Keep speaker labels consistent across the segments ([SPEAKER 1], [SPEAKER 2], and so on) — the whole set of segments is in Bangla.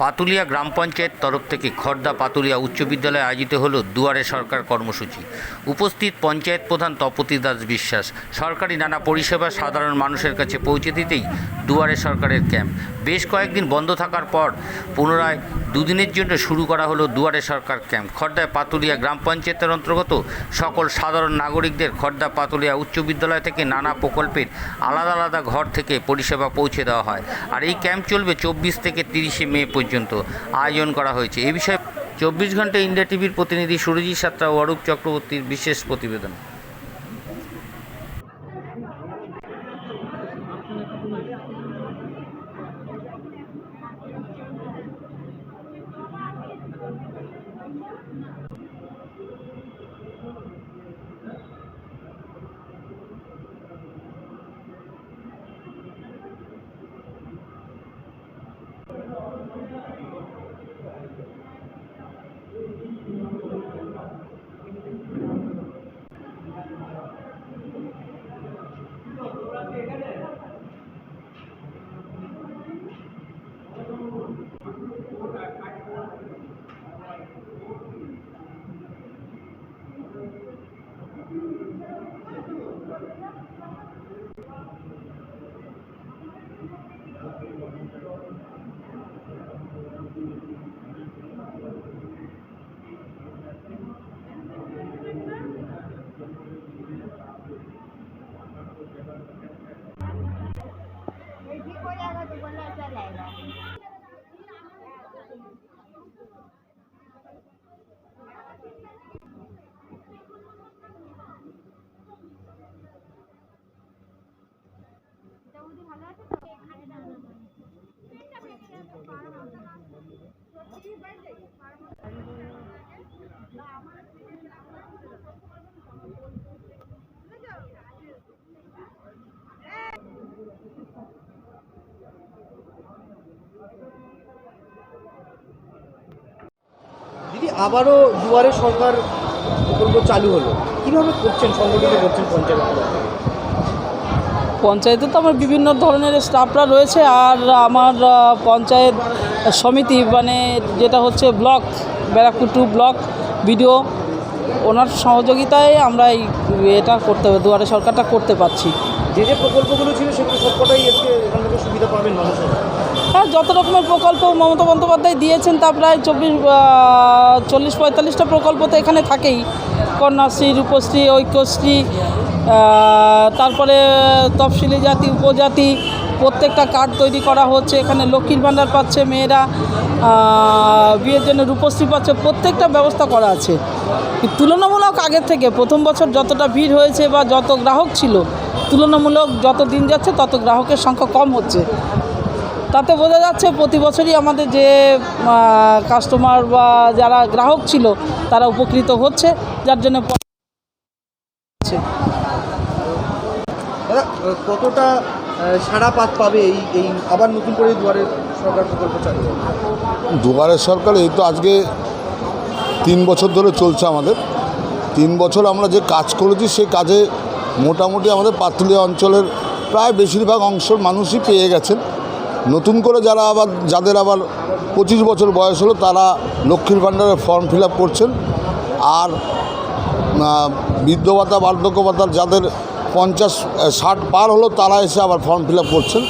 [SPEAKER 1] পাতুলিয়া গ্রাম পঞ্চায়েত তরফ থেকে খর্দা পাতুলিয়া উচ্চ বিদ্যালয়ে আয়োজিত হল দুয়ারে সরকার কর্মসূচি। উপস্থিত পঞ্চায়েত প্রধান তপতি দাস বিশ্বাস। সরকারি নানা পরিষেবা সাধারণ মানুষের কাছে পৌঁছে দিতেই দুয়ারে সরকারের ক্যাম্প। বেশ কয়েকদিন বন্ধ থাকার পর পুনরায় দুদিনের জন্য শুরু করা হলো দুয়ারে সরকার ক্যাম্প। খর্দায় পাতুলিয়া গ্রাম পঞ্চায়েতের অন্তর্গত সকল সাধারণ নাগরিকদের খর্দা পাতুলিয়া উচ্চ বিদ্যালয় থেকে নানা প্রকল্পের আলাদা আলাদা ঘর থেকে পরিষেবা পৌঁছে দেওয়া হয়। আর এই ক্যাম্প চলবে চব্বিশ থেকে তিরিশে মে পর্যন্ত। আয়োজন করা হয়েছে। এ বিষয়ে চব্বিশ ঘণ্টা ইন্ডিয়া টিভির প্রতিনিধি সুরজিৎ সাত্রা ও অরূপ চক্রবর্তীর বিশেষ প্রতিবেদন।
[SPEAKER 2] আবারও দুয়ারে সরকার প্রকল্প চালু হলো। কীভাবে করছেন সংগঠিত করছেন পঞ্চায়েত
[SPEAKER 3] পঞ্চায়েতে তো আমার বিভিন্ন ধরনের স্টাফরা রয়েছে আর আমার পঞ্চায়েত সমিতি মানে যেটা হচ্ছে block Barrackpore two block BDO ওনার সহযোগিতায় আমরা এই এটা করতে দুয়ারে সরকারটা করতে পারছি।
[SPEAKER 2] যে যে প্রকল্পগুলো ছিল সেগুলো সবকটাই আজকে এখান থেকে সুবিধা পাবেন মানুষের।
[SPEAKER 3] হ্যাঁ যত রকমের প্রকল্প মমতা বন্দ্যোপাধ্যায় দিয়েছেন তা প্রায় চব্বিশ চল্লিশ পঁয়তাল্লিশটা প্রকল্প তো এখানে থাকেই। কন্যাশ্রী, রূপশ্রী, ঐক্যশ্রী তারপরে তফসিলি জাতি, উপজাতি, প্রত্যেকটা কার্ড তৈরি করা হচ্ছে। এখানে লক্ষ্মীর ভাণ্ডার পাচ্ছে মেয়েরা বিয়ের জন্য রূপশ্রী পাচ্ছে, প্রত্যেকটা ব্যবস্থা করা আছে। তুলনামূলক আগের থেকে প্রথম বছর যতটা ভিড় হয়েছে বা যত গ্রাহক ছিল, তুলনামূলক যত দিন যাচ্ছে তত গ্রাহকের সংখ্যা কম হচ্ছে। তাতে বোঝা যাচ্ছে প্রতি বছরই আমাদের যে কাস্টমার বা যারা গ্রাহক ছিল তারা উপকৃত হচ্ছে যার জন্য
[SPEAKER 2] কতটা সাড়া পাত পাবে এই এই আবার নতুন করে দুয়ারে সরকার প্রকল্প চালু হলো
[SPEAKER 4] দুবারের সরকার এই তো আজকে তিন বছর ধরে চলছে আমাদের। তিন বছর আমরা যে কাজ করেছি সেই কাজে মোটামুটি আমাদের পাতুলিয়া অঞ্চলের প্রায় বেশিরভাগ অংশের মানুষই পেয়ে গেছেন। নতুন করে যারা আবার, যাদের আবার পঁচিশ বছর বয়স হলো, তারা লক্ষ্মীর ভাণ্ডারের ফর্ম ফিল করছেন। আর বৃদ্ধ ভাতা বার্ধক্য ভাতার যাদের পঞ্চাশ ষাট পার হলো, তারা এসে আবার ফর্ম ফিল করছেন।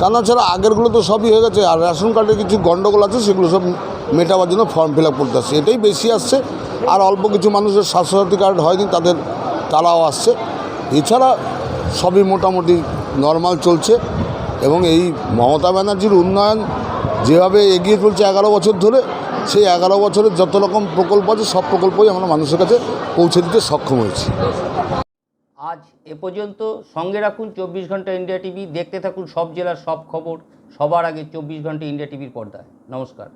[SPEAKER 4] তা ছাড়া আগেরগুলো তো সবই হয়ে গেছে, আর রেশন কার্ডে কিছু গণ্ডগোল আছে, সেগুলো সব মেটাবার জন্য ফর্ম ফিল করতে আসছে। এটাই বেশি আসছে, আর অল্প কিছু মানুষের স্বাস্থ্যসাথী কার্ড হয়নি, তাদের তারাও আসছে। এছাড়া সবই মোটামুটি নর্মাল চলছে। এবং এই মমতা ব্যানার্জির উন্নয়ন যেভাবে এগিয়ে চলছে এগারো বছর ধরে, সেই এগারো বছরের যত রকম প্রকল্প আছে, সব প্রকল্পই আমরা মানুষের কাছে পৌঁছে দিতে সক্ষম হয়েছি।
[SPEAKER 1] আজ এ পর্যন্ত সঙ্গে রাখুন চব্বিশ ঘণ্টা ইন্ডিয়া টিভি, দেখতে থাকুন সব জেলার সব খবর, সবার আগে চব্বিশ ঘণ্টা ইন্ডিয়া টিভির পর্দায়। নমস্কার।